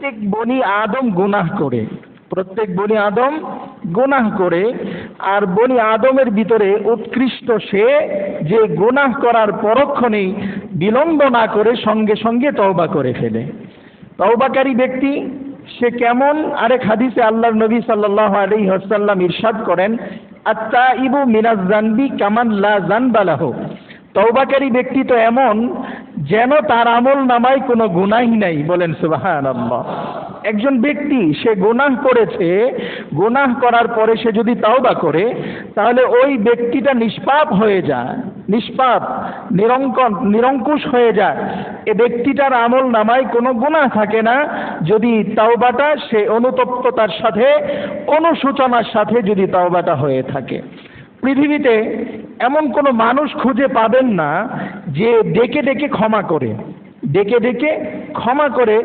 প্রত্যেক বনি আদম গুনাহ করে, প্রত্যেক বনি আদম গুনাহ করে, আর বনি আদমের ভিতরে উৎকৃষ্ট সে যে গুনাহ করার পরক্ষণেই বিলম্ব না করে সঙ্গে সঙ্গে তওবা করে ফেলে। তওবাকারী ব্যক্তি, সে কেমন আরেক হাদিসে আল্লাহর নবী সাল্লাল্লাহু আলাইহি ওয়াসাল্লাম ইরশাদ করেন আত্তা ইবু মিনাজ জানবি কামান লা জানবালাহ তওবাকারী ব্যক্তি তো এমন যেন তার আমল নামায় কোনো গুনাহ নাই। বলেন, সুবহানাল্লাহ। একজন ব্যক্তি, সে গুনাহ করেছে, গুনাহ করার পরে সে যদি তাওবা করে, তাহলে ওই ব্যক্তিটা নিষ্পাপ হয়ে যায়, নিষ্পাপ, নিরঙ্কন, নিরঙ্কুশ হয়ে যায়। এ ব্যক্তিটার আমল নামায় কোনো গুনাহ থাকে না। যদি তাওবাটা, সে অনুতপ্ততার সাথে অনুসূচনার সাথে যদি তাওবাটা হয়ে থাকে। পৃথিবীতে এমন কোনো মানুষ খুঁজে পাবেন না যে ডেকে ডেকে ক্ষমা করে। ডেকে ডেকে ক্ষমা করে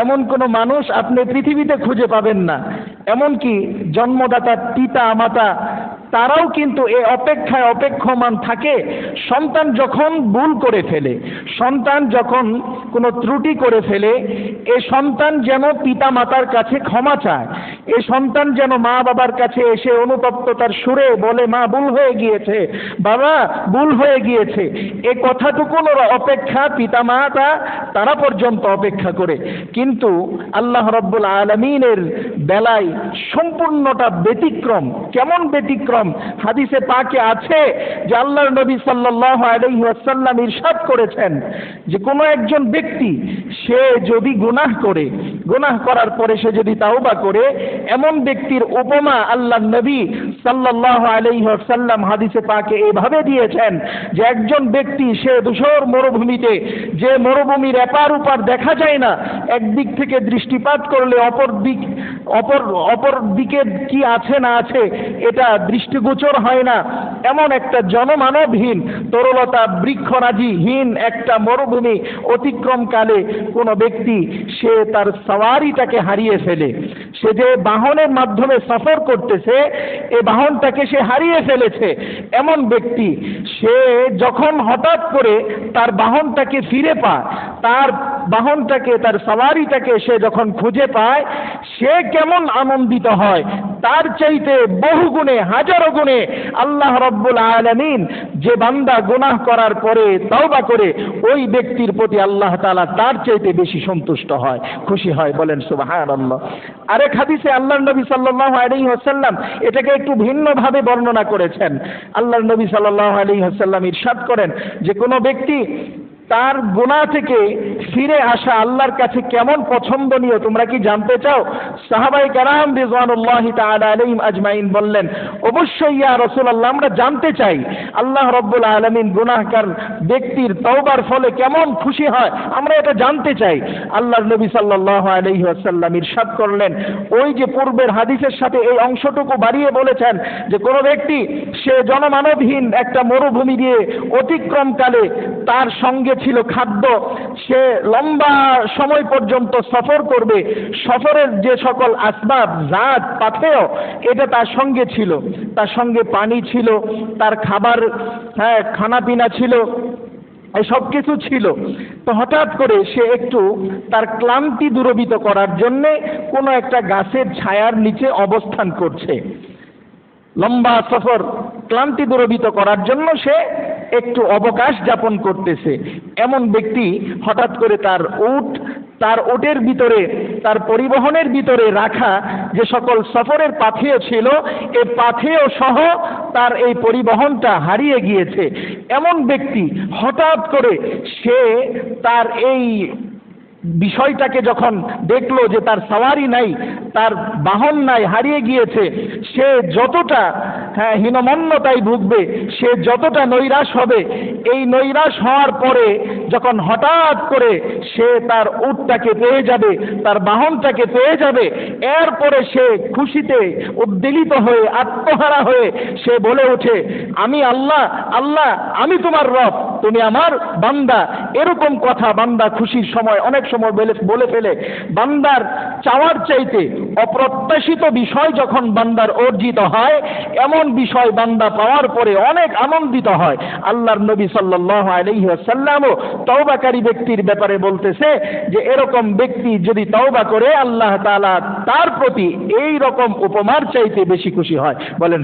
এমন কোনো মানুষ আপনি পৃথিবীতে খুঁজে পাবেন না। এমনকি জন্মদাতা, পিতা, মাতা তারাও কিন্তু এ অপেক্ষায় অপেক্ষমান থাকে। সন্তান যখন ভুল করে ফেলে, সন্তান যখন কোনো ত্রুটি করে ফেলে, এ সন্তান যেন পিতা মাতার কাছে ক্ষমা চায়, এ সন্তান যেন মা বাবার কাছে এসে অনুতপ্ততার সুরে বলে, মা, ভুল হয়ে গিয়েছে, বাবা, ভুল হয়ে গিয়েছে। এ কথাটুকুন ওরা অপেক্ষা পিতা মাতা তারা পর্যন্ত অপেক্ষা করে। কিন্তু আল্লাহ রব্বুল আলমিনের বেলায় সম্পূর্ণটা ব্যতিক্রম, কেমন ব্যতিক্রম? হাদিসে পাকে আছে যে আল্লাহর নবী সাল্লাল্লাহু আলাইহি ওয়াসাল্লাম ইরশাদ করেছেন যে কোনো একজন ব্যক্তি, সে যদি গুনাহ করে, গুনাহ করার পরে সে যদি তাওবা করে, এমন ব্যক্তির উপমা আল্লাহ নবী সাল্লাল্লাহু আলাইহি ওয়াসাল্লাম হাদিসে পাকে এইভাবে দিয়েছেন যে একজন ব্যক্তি সে ধূসর মরুভূমিতে, যে মরুভূমির এপার ওপার দেখা যায় না। একদিক থেকে দৃষ্টিপাত করলে অপর দিক, অপর অপর দিকে কি আছে না আছে, এটা দৃষ্টিগোচর হয় না। এমন একটা জনমানবহীন তরলতা বৃক্ষরাজিহীন একটা মরুভূমি অতিক্রমকালে কোনো ব্যক্তি, সে তার সাওয়ারিটাকে হারিয়ে ফেলে। সে যে বাহনের মাধ্যমে সফর করতেছে, এ বাহনটাকে সে হারিয়ে ফেলেছে। এমন ব্যক্তি, সে যখন হঠাৎ করে তার বাহনটাকে ফিরে পায়, তার বাহনটাকে, তার সাওয়ারিটাকে সে যখন খুঁজে পায়, সে কেমন আনন্দিত হয় তার চাইতে বহু গুণে, হাজারো গুণে আল্লাহ রব্বুল আলমিন যে বান্দা গুনাহ করার পরে তওবা করে, ওই ব্যক্তির প্রতি আল্লাহ তাআলা তার চাইতে বেশি সন্তুষ্ট হয়, খুশি হয়। বলেন, সুবহানাল্লাহ। আরেক হাদিসে আল্লাহর নবী সাল্লাল্লাহু আলাইহি ওয়াসাল্লাম এটাকে একটু ভিন্নভাবে বর্ণনা করেছেন। আল্লাহ নবী সাল্লাল্লাহু আলাইহি ওয়াসাল্লাম ইরশাদ করেন যে, কোনো ব্যক্তি তার গুনাহ থেকে ফিরে আসা আল্লাহর কাছে কেমন পছন্দনীয়, তোমরা কি জানতে চাও? সাহাবাই কারাম রিজওয়ানুল্লাহ তাআলা আলাইহিম আজমাইন বললেন, অবশ্যই ইয়া রাসূলুল্লাহ, আমরা জানতে চাই, আল্লাহ রব্বুল আলামিন গুনাহগার ব্যক্তির তওবার ফলে কেমন খুশি হয়, আমরা এটা জানতে চাই। আল্লাহর নবী সাল্লাল্লাহু আলাইহি ওয়াসাল্লাম ইরশাদ করলেন, ওই যে পূর্বের হাদিসের সাথে এই অংশটুকু বাড়িয়ে বলেছেন যে, কোন ব্যক্তি, সে জনমানবহীন একটা মরুভূমি দিয়ে অতিক্রমকালে তার সঙ্গে ছিল খাদ্য সে লম্বা সময় পর্যন্ত সফর করবে। সফরের যে সকল আসবাব, জাত পাথেয় এটা তার সঙ্গে ছিল। তার সঙ্গে পানি ছিল, তার খাবার হ্যাঁ খানাপিনা ছিল সব কিছু ছিল। তো হঠাৎ করে সে একটু তার ক্লান্তি দূরবিত করার জন্যে কোনো একটা গাছের ছায়ার নিচে অবস্থান করছে। লম্বা সফর, ক্লান্তি দূরবিত করার জন্য সে একটু অবকাশ যাপন করতেছে। এমন ব্যক্তি হঠাৎ করে তার উট, তার ওটের ভিতরে, তার পরিবহনের ভিতরে রাখা যে সকল সফরের পাথেয় ছিল, এ পাথেয় সহ তার এই পরিবহনটা হারিয়ে গিয়েছে। এমন ব্যক্তি হঠাৎ করে সে তার এই বিষয়টাকে যখন দেখল যে তার সাওয়ারি নাই, তার বাহন নাই, হারিয়ে গিয়েছে, সে যতটা হ্যাঁ হীনমন্যতায় ভুগবে। সে যতটা নৈরাশ হবে, এই নৈরাশ হওয়ার পরে যখন হঠাৎ করে সে তার উটটাকে পেয়ে যাবে, তার বাহনটাকে পেয়ে যাবে, এরপরে সে খুশিতে উদ্বেলিত হয়ে, আত্মহারা হয়ে সে বলে ওঠে, আমি আল্লাহ আল্লাহ, আমি তোমার রব। তুমি আমার বান্দা। এরকম কথা বান্দা খুশির সময়, অনেক সময় বলে বলে ফেলে। বান্দার চাওয়ার চাইতে অপ্রত্যাশিত বিষয় যখন বান্দার অর্জিত হয়, এমন বিষয় বান্দা পাওয়ার পরে অনেক আনন্দিত হয়। আল্লাহর নবী আলাইহি ওয়াসাল্লামও তওবাকারী ব্যক্তির ব্যাপারে বলতেছে যে, এরকম ব্যক্তি যদি তওবা করে, আল্লাহ তাআলা তার প্রতি এই রকম উপমার চাইতে বেশি খুশি হয়। বলেন